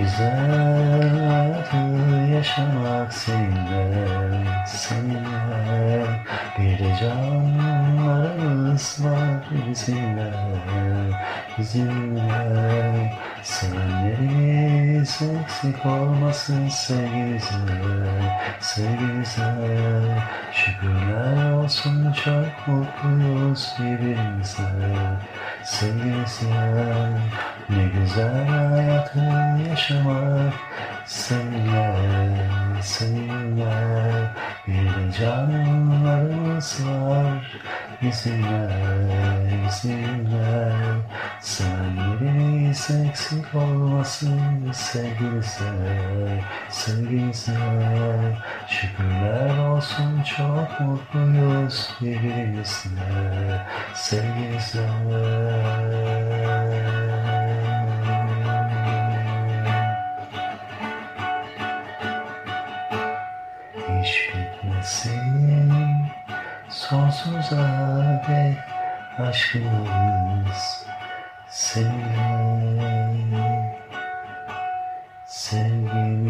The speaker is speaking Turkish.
güzel hayatı yaşamak seninle, seninle. Bir de canlarımız var bizimle, bizimle. Sevenlerimiz eksik olmasın sevgimize, sevgimize Şükürler olsun çok mutluyuz birbirimize, sevgimize Ne güzel yaşamak seninle, seninle Bir canlarımız var bizimle, bizimle Sevenlerimiz eksik olmasın sevgimize, sevgimize Şükürler olsun çok mutluyuz birbirimizle, sevgimize iş bitmesin Sonsuza dek aşkımız Seninle. Sevgimi